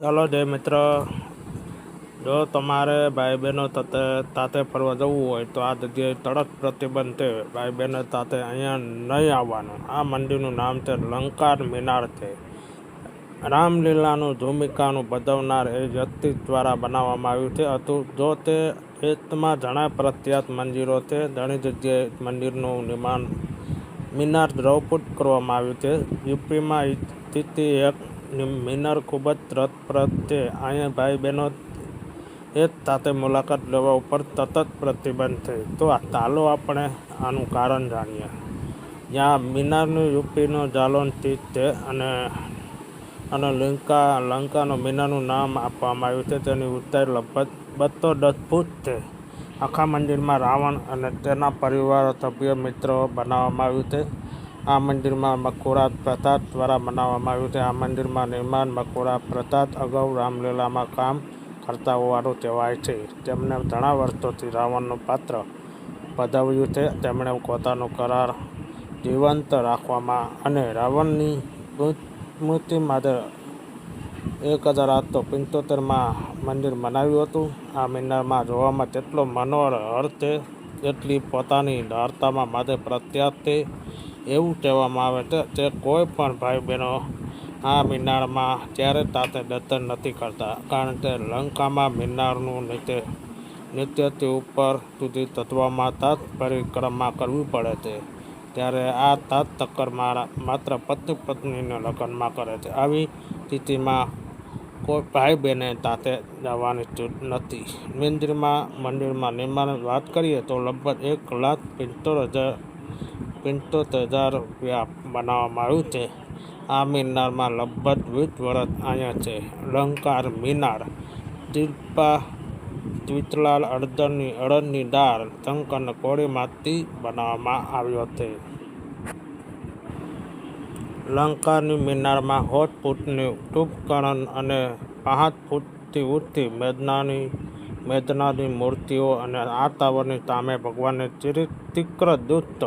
ચાલો જય મિત્ર. જો તમારે ભાઈ બહેનો તાતે તાતે ફરવા જવું હોય તો આ જગ્યાએ તડક પ્રતિબંધ છે. ભાઈ બહેનો તાતે અહીંયા નહીં આવવાનું. આ મંદિરનું નામ છે લંકાર મિનાર છે. રામલીલાનું ભૂમિકાનું ભજવનાર એ વ્યક્તિ દ્વારા બનાવવામાં આવ્યું છે. હતું જો તે ખેતમાં ઘણા પ્રખ્યાત મંદિરો છે, ઘણી જગ્યાએ મંદિરનું નિર્માણ મિનાર દ્રવપુટ કરવામાં આવ્યું છે. યુપીમાં સ્થિતિ એક મિનાર ખૂબ જ રસપ્રદ છે. અહીંયા ભાઈ બહેનો એક સાથે મુલાકાત લેવા ઉપર તતત પ્રતિબંધ છે. તો આ ચાલો આપણે આનું કારણ જાણીએ. જ્યાં મિનારનું યુપીનો જાલોન સ્થિત છે અને અને લંકા, લંકાનું મિનારનું નામ આપવામાં આવ્યું છે. તેની ઊંચાઈ લગભગ બસો દસ ફૂટ છે. આખા મંદિરમાં રાવણ અને તેના પરિવાર સભ્ય મિત્રો બનાવવામાં આવ્યું છે. આ મંદિરમાં મકુરા પ્રતાપ દ્વારા બનાવવામાં આવ્યું છે આ મંદિરમાં નિર્માણ મકુરા પ્રતાપ અગાઉ રામલીલામાં કામ કરતા હોવાનું કહેવાય છે. તેમણે ઘણા વર્ષોથી રાવણનું પાત્ર પધાવ્યું છે. તેમણે પોતાનો કરાર જીવંત રાખવામાં અને રાવણની મૃત્યુ માટે એક હજાર આઠસો પંચોતેરમાં મંદિર બનાવ્યું હતું. આ મિનારમાં જોવામાં તેટલો મનોહર છે તેટલી પોતાની વાર્તામાં માટે પ્રખ્યાત છે. એવું કહેવામાં આવે છે તે કોઈ પણ ભાઈ બહેનો આ મિનારમાં ત્યારે તાતે દર્શન નથી કરતા. કારણ કે લંકામાં મિનારનું નીચે નિત્યથી ઉપર સુધી તત્વમાં તાત પરિક્રમા કરવી પડે છે. ત્યારે આ તાત ચક્કર માત્ર પત્ની પત્નીને લગ્નમાં કરે છે. આવી સ્થિતિમાં કોઈ ભાઈ બહેને તાતે જવાની છૂટ નથી. મંદિરમાં મંદિરમાં નિર્માણ વાત કરીએ તો લગભગ એક લાખ પંચોતેર હજાર પંચોતેર હજાર રૂપિયા બનાવવામાં આવ્યું છે. આ મિનારમાં લગભગ વીસ વર્ષ અહીંયા છે. લંકાર મિનાર, શિલ્પા ચિત્રલાલ અડદની અડદની દાળ શંકરને કોળીમાંથી બનાવવામાં આવ્યો છે. લંકાની મિનારમાં હોત ફૂટની ઉપકરણ અને પાંચ ફૂટથી ઉઠતી મેદનાની મેદનાની મૂર્તિઓ અને આ તાવરની સામે ભગવાનની તીક્ર દૂત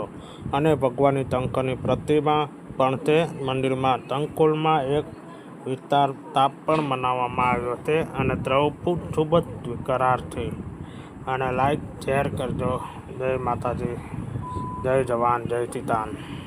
અને ભગવાનની શંકરની પ્રતિમા પણ તે મંદિરમાં તંકુલમાં એક વિસ્તાર તાપ પણ મનાવવામાં આવ્યો છે અને દ્રવપુટ ખૂબ જ વિકરારથી અને લાઈક શેર કરજો. જય માતાજી. જય જવાન. જય કિસાન